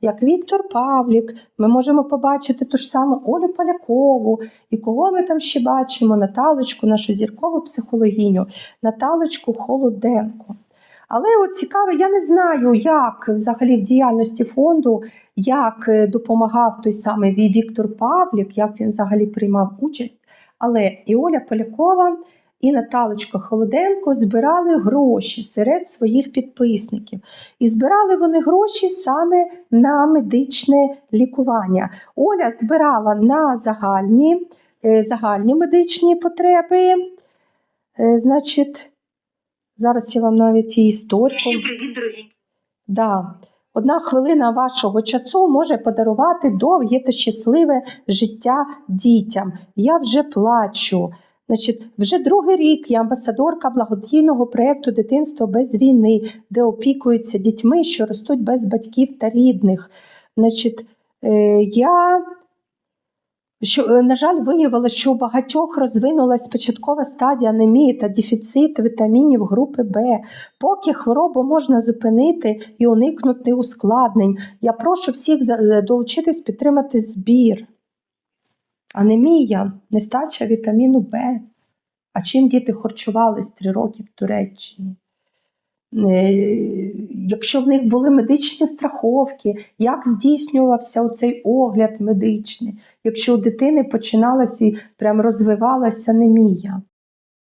як Віктор Павлік. Ми можемо побачити ту ж саму Олю Полякову. І кого ми там ще бачимо? Наталочку, нашу зіркову психологіню, Наталочку Холоденко. Але от цікаво, я не знаю, як взагалі в діяльності фонду, як е, допомагав той самий Віктор Павлік, як він взагалі приймав участь. Але і Оля Полякова, і Наталочка Холоденко збирали гроші серед своїх підписників. І збирали вони гроші саме на медичне лікування. Оля збирала на загальні, е, загальні медичні потреби. Е, Значить, зараз я вам навіть і історію. Всім привіт, дорогі. Да. Одна хвилина вашого часу може подарувати довге та щасливе життя дітям. Я вже плачу. Значить, вже другий рік я амбасадорка благодійного проєкту Дитинство без війни, де опікуються дітьми, що ростуть без батьків та рідних. Значить, е, я що, е, на жаль, виявилося, що у багатьох розвинулась початкова стадія анемії та дефіцит вітамінів групи Б. Поки хворобу можна зупинити і уникнути ускладнень, я прошу всіх е, долучитись підтримати збір. Анемія, нестача вітаміну Б. А чим діти харчувались три роки в Туреччині? Е, Якщо в них були медичні страховки, як здійснювався цей огляд медичний, якщо у дитини починалася і прям розвивалася анемія?